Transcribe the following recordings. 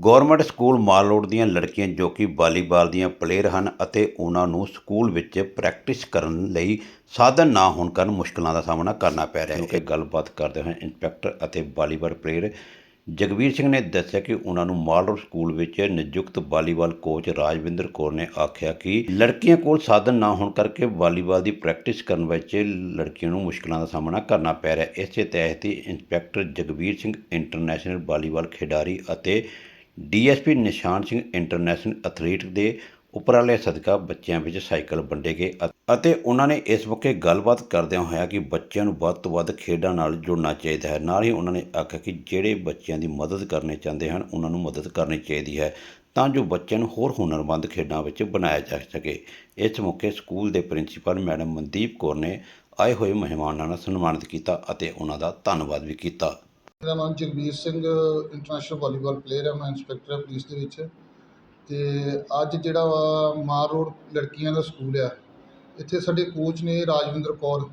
Government school ਮਾਲ road ਦੀਆਂ ਲੜਕੀਆਂ ਜੋ ਕਿ ਵਾਲੀਬਾਲ ਦੀਆਂ ਪਲੇਅਰ ਹਨ ਅਤੇ ਉਹਨਾਂ ਨੂੰ ਸਕੂਲ ਵਿੱਚ ਪ੍ਰੈਕਟਿਸ ਕਰਨ ਲਈ ਸਾਧਨ ਨਾ ਹੋਣ ਕਾਰਨ ਮੁਸ਼ਕਲਾਂ ਦਾ ਸਾਹਮਣਾ ਕਰਨਾ ਪੈ ਰਿਹਾ ਹੈ। ਕਿ ਗੱਲਬਾਤ ਕਰਦੇ ਹੋਏ ਇੰਸਪੈਕਟਰ ਅਤੇ ਵਾਲੀਬਾਲ ਪਲੇਅਰ ਜਗਵੀਰ ਸਿੰਘ ਨੇ ਦੱਸਿਆ ਕਿ ਉਹਨਾਂ ਨੂੰ ਮਾਲ ਰੋਡ ਸਕੂਲ ਵਿੱਚ ਨਿਯੁਕਤ ਵਾਲੀਬਾਲ ਕੋਚ ਰਾਜਵਿੰਦਰ ਕੌਰ ਨੇ ਆਖਿਆ ਕਿ ਲੜਕੀਆਂ ਕੋਲ ਸਾਧਨ ਨਾ ਹੋਣ ਕਰਕੇ ਵਾਲੀਬਾਲ ਦੀ ਪ੍ਰੈਕਟਿਸ ਕਰਨ ਵਿੱਚ ਲੜਕੀਆਂ ਨੂੰ ਮੁਸ਼ਕਲਾਂ ਦਾ ਸਾਹਮਣਾ ਕਰਨਾ ਪੈ ਰਿਹਾ ਹੈ। ਇਸੇ ਤਹਿਤ ਹੀ inspector Jagvir Singh international volleyball ਖਿਡਾਰੀ ਅਤੇ DSP Nishan Singh international athlete ਦੇ ਉਪਰਾਲੇ ਸਦਕਾ ਬੱਚਿਆਂ ਵਿੱਚ ਸਾਈਕਲ ਵੰਡੇ ਗਏ ਅਤੇ ਉਹਨਾਂ ਨੇ ਇਸ ਮੌਕੇ ਗੱਲਬਾਤ ਕਰਦਿਆਂ ਹੋਇਆ ਕਿ ਬੱਚਿਆਂ ਨੂੰ ਵੱਧ ਤੋਂ ਵੱਧ ਖੇਡਾਂ ਨਾਲ ਜੁੜਨਾ ਚਾਹੀਦਾ ਹੈ। ਨਾਲ ਹੀ ਉਹਨਾਂ ਨੇ ਆਖਿਆ ਕਿ ਜਿਹੜੇ ਬੱਚਿਆਂ ਦੀ ਮਦਦ ਕਰਨੀ ਚਾਹੁੰਦੇ ਹਨ, ਉਹਨਾਂ ਨੂੰ ਮਦਦ ਕਰਨੀ ਚਾਹੀਦੀ ਹੈ ਤਾਂ ਜੋ ਬੱਚਿਆਂ ਨੂੰ ਹੋਰ ਹੁਨਰਮੰਦ ਖੇਡਾਂ ਵਿੱਚ ਬਣਾਇਆ ਜਾ ਸਕੇ। ਇਸ ਮੌਕੇ ਸਕੂਲ ਦੇ ਪ੍ਰਿੰਸੀਪਲ ਮੈਡਮ ਮਨਦੀਪ ਕੌਰ ਨੇ ਆਏ ਹੋਏ ਮਹਿਮਾਨਾਂ ਨਾਲ ਸਨਮਾਨਿਤ ਕੀਤਾ ਅਤੇ ਉਹਨਾਂ ਦਾ ਧੰਨਵਾਦ ਵੀ ਕੀਤਾ। ਮੇਰਾ ਨਾਮ Jagvir Singh international volleyball player ਹੈ ਮੈਂ ਇੰਸਪੈਕਟਰ ਹਾਂ ਪੁਲਿਸ ਦੇ ਵਿੱਚ। ਤੇ ਅੱਜ ਜਿਹੜਾ ਵਾ ਮਾਰ ਰੋਡ ਲੜਕੀਆਂ ਦਾ ਸਕੂਲ ਆ, ਇੱਥੇ ਸਾਡੇ ਕੋਚ ਨੇ ਰਾਜਵਿੰਦਰ ਕੌਰ,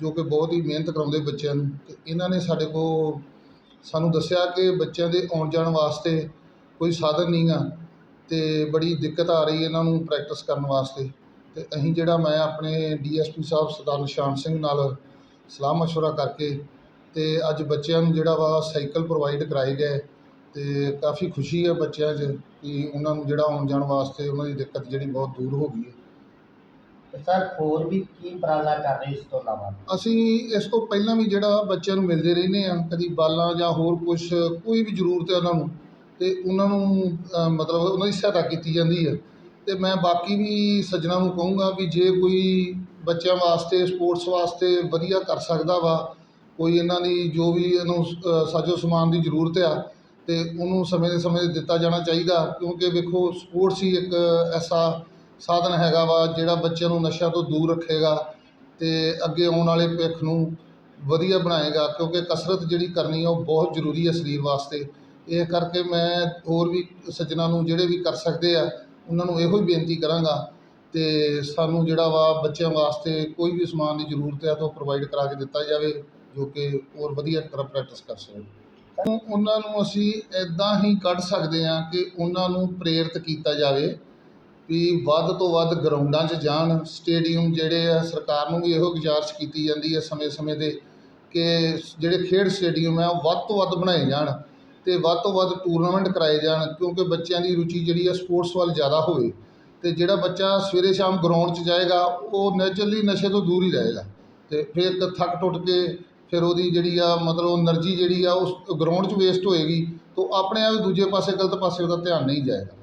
ਜੋ ਕਿ ਬਹੁਤ ਹੀ ਮਿਹਨਤ ਕਰਾਉਂਦੇ ਬੱਚਿਆਂ ਨੂੰ, ਤੇ ਇਹਨਾਂ ਨੇ ਸਾਡੇ ਕੋਲ ਸਾਨੂੰ ਦੱਸਿਆ ਕਿ ਬੱਚਿਆਂ ਦੇ ਆਉਣ ਜਾਣ ਵਾਸਤੇ ਕੋਈ ਸਾਧਨ ਨਹੀਂ ਆ, ਤੇ ਬੜੀ ਦਿੱਕਤ ਆ ਰਹੀ ਇਹਨਾਂ ਨੂੰ ਪ੍ਰੈਕਟਿਸ ਕਰਨ ਵਾਸਤੇ। ਤੇ ਅਸੀਂ ਜਿਹੜਾ ਮੈਂ ਆਪਣੇ ਡੀਐਸਪੀ ਸਾਹਿਬ ਸਰਦਾਰ ਨਿਸ਼ਾਨ ਸਿੰਘ ਨਾਲ ਸਲਾਹ ਮਸ਼ਵਰਾ ਕਰਕੇ ਤੇ ਅੱਜ ਬੱਚਿਆਂ ਨੂੰ ਜਿਹੜਾ ਵਾ ਸਾਈਕਲ ਪ੍ਰੋਵਾਈਡ ਕਰਾਏ ਗਏ ਤੇ ਕਾਫੀ ਖੁਸ਼ੀ ਹੈ ਬੱਚਿਆਂ 'ਚ ਕਿ ਉਹਨਾਂ ਨੂੰ ਜਿਹੜਾ ਆਉਣ ਜਾਣ ਵਾਸਤੇ ਉਹਨਾਂ ਦੀ ਦਿੱਕਤ ਜਿਹੜੀ ਬਹੁਤ ਦੂਰ ਹੋ ਗਈ ਹੈ। ਤੇ ਸਰ ਹੋਰ ਵੀ ਕੀ ਉਪਰਾਲਾ ਕਰ ਰਹੇ ਇਸ ਤੋਂ ਇਲਾਵਾ? ਅਸੀਂ ਇਸ ਤੋਂ ਪਹਿਲਾਂ ਵੀ ਜਿਹੜਾ ਬੱਚਿਆਂ ਨੂੰ ਮਿਲਦੇ ਰਹਿੰਦੇ ਆ ਕਦੀ ਬਾਲਾਂ ਜਾਂ ਹੋਰ ਕੁਝ ਕੋਈ ਵੀ ਜ਼ਰੂਰਤ ਹੈ ਉਹਨਾਂ ਨੂੰ ਤੇ ਉਹਨਾਂ ਨੂੰ ਅ, ਮਤਲਬ ਉਹਨਾਂ ਦੀ ਸਹਾਇਤਾ ਕੀਤੀ ਜਾਂਦੀ ਹੈ। ਤੇ ਮੈਂ ਬਾਕੀ ਵੀ ਸੱਜਣਾ ਨੂੰ ਕਹੂੰਗਾ ਵੀ ਜੇ ਕੋਈ ਬੱਚਿਆਂ ਵਾਸਤੇ ਸਪੋਰਟਸ ਵਾਸਤੇ ਵਧੀਆ ਕਰ ਸਕਦਾ ਵਾ ਕੋਈ ਇਹਨਾਂ ਦੀ ਜੋ ਵੀ ਇਹਨੂੰ ਸਾਜੋ ਸਮਾਨ ਦੀ ਜ਼ਰੂਰਤ ਆ ਅਤੇ ਉਹਨੂੰ ਸਮੇਂ ਦੇ ਸਮੇਂ 'ਤੇ ਦਿੱਤਾ ਜਾਣਾ ਚਾਹੀਦਾ, ਕਿਉਂਕਿ ਵੇਖੋ ਸਪੋਰਟਸ ਹੀ ਇੱਕ ਐਸਾ ਸਾਧਨ ਹੈਗਾ ਵਾ, ਜਿਹੜਾ ਬੱਚਿਆਂ ਨੂੰ ਨਸ਼ਿਆਂ ਤੋਂ ਦੂਰ ਰੱਖੇਗਾ ਅਤੇ ਅੱਗੇ ਆਉਣ ਵਾਲੇ ਭਵਿੱਖ ਨੂੰ ਵਧੀਆ ਬਣਾਏਗਾ, ਕਿਉਂਕਿ ਕਸਰਤ ਜਿਹੜੀ ਕਰਨੀ ਆ, ਉਹ ਬਹੁਤ ਜ਼ਰੂਰੀ ਹੈ ਸਰੀਰ ਵਾਸਤੇ। ਇਹ ਕਰਕੇ ਮੈਂ ਹੋਰ ਵੀ ਸੱਜਣਾਂ ਨੂੰ ਜਿਹੜੇ ਵੀ ਕਰ ਸਕਦੇ ਆ, ਉਹਨਾਂ ਨੂੰ ਇਹੋ ਹੀ ਬੇਨਤੀ ਕਰਾਂਗਾ ਅਤੇ ਸਾਨੂੰ ਜਿਹੜਾ ਵਾ ਬੱਚਿਆਂ ਵਾਸਤੇ ਕੋਈ ਵੀ ਸਮਾਨ ਦੀ ਜ਼ਰੂਰਤ ਹੈ ਤਾਂ ਉਹ ਪ੍ਰੋਵਾਈਡ ਕਰਾ ਕੇ ਦਿੱਤਾ ਜਾਵੇ। ਜੋ ਕਿ ਹੋਰ ਵਧੀਆ ਤਰ੍ਹਾਂ ਪ੍ਰੈਕਟਿਸ ਕਰ ਸਕਣ। ਉਹ- ਉਹਨਾਂ ਨੂੰ ਅਸੀਂ ਇਦਾਂ ਹੀ ਕੱਢ ਸਕਦੇ ਹਾਂ ਕਿ ਉਹਨਾਂ ਨੂੰ ਪ੍ਰੇਰਿਤ ਕੀਤਾ ਜਾਵੇ ਵੀ ਵੱਧ ਤੋਂ ਵੱਧ ਗਰਾਊਂਡਾਂ 'ਚ ਜਾਣ, ਸਟੇਡੀਅਮ ਜਿਹੜੇ ਆ, ਸਰਕਾਰ ਨੂੰ ਵੀ ਇਹੋ ਗੁਜ਼ਾਰਿਸ਼ ਕੀਤੀ ਜਾਂਦੀ ਹੈ ਸਮੇਂ-ਸਮੇਂ ਦੇ ਕਿ ਜਿਹੜੇ ਖੇਡ ਸਟੇਡੀਅਮ ਆ, ਉਹ ਵੱਧ ਤੋਂ ਵੱਧ ਬਣਾਏ ਜਾਣ ਤੇ ਵੱਧ ਤੋਂ ਵੱਧ ਟੂਰਨਾਮੈਂਟ ਕਰਾਏ ਜਾਣ, ਕਿਉਂਕਿ ਬੱਚਿਆਂ ਦੀ ਰੁਚੀ ਜਿਹੜੀ ਆ ਸਪੋਰਟਸ ਵੱਲ ਜ਼ਿਆਦਾ ਹੋਵੇ ਤੇ ਜਿਹੜਾ ਬੱਚਾ ਸਵੇਰੇ ਸ਼ਾਮ ਗਰਾਊਂਡ 'ਚ ਜਾਏਗਾ, ਉਹ ਨੈਚੁਰਲੀ ਨਸ਼ੇ ਤੋਂ ਦੂਰ ਹੀ ਰਹੇਗਾ ਤੇ ਫਿਰ ਇੱਕ ਥੱਕ ਟੁੱਟ ਕੇ ਫਿਰ ਉਹਦੀ ਜਿਹੜੀ ਆ ਮਤਲਬ ਐਨਰਜੀ ਜਿਹੜੀ ਆ ਉਸ ਗਰਾਊਂਡ 'ਚ ਵੇਸਟ ਹੋਏਗੀ, ਤਾਂ ਆਪਣੇ ਆਪ ਦੂਜੇ ਪਾਸੇ, ਗਲਤ ਪਾਸੇ ਉਹਦਾ ਧਿਆਨ ਨਹੀਂ ਜਾਏਗਾ।